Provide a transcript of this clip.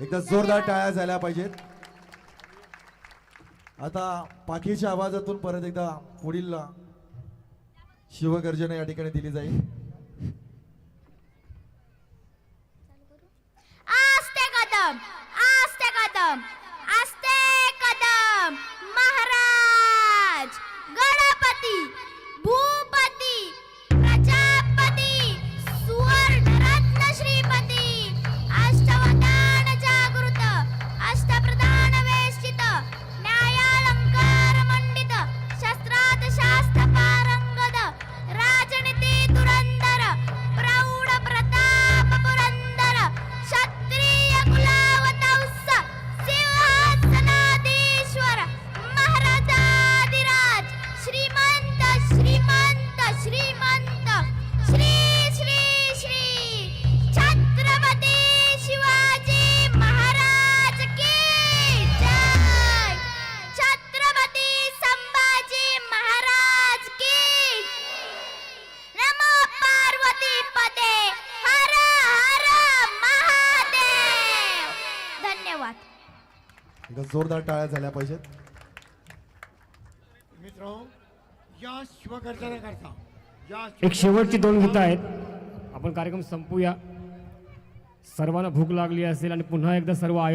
एकदा जोरदार टाळ्या झाल्या पाहिजेत. आता पाखीच्या आवाजातून परत एकदा पुढील शिवगर्जना या ठिकाणी दिली जाईल. आस्ते कदम. एकदा जोरदार टाळ्या झाल्या पाहिजेत. मित्र या शिवगर्जना करता या एक शेवटची दोन गीतं आहेत. आपण कार्यक्रम संपूया. सर्वांना भूक लागली असेल आणि पुन्हा एकदा सर्व आयोजन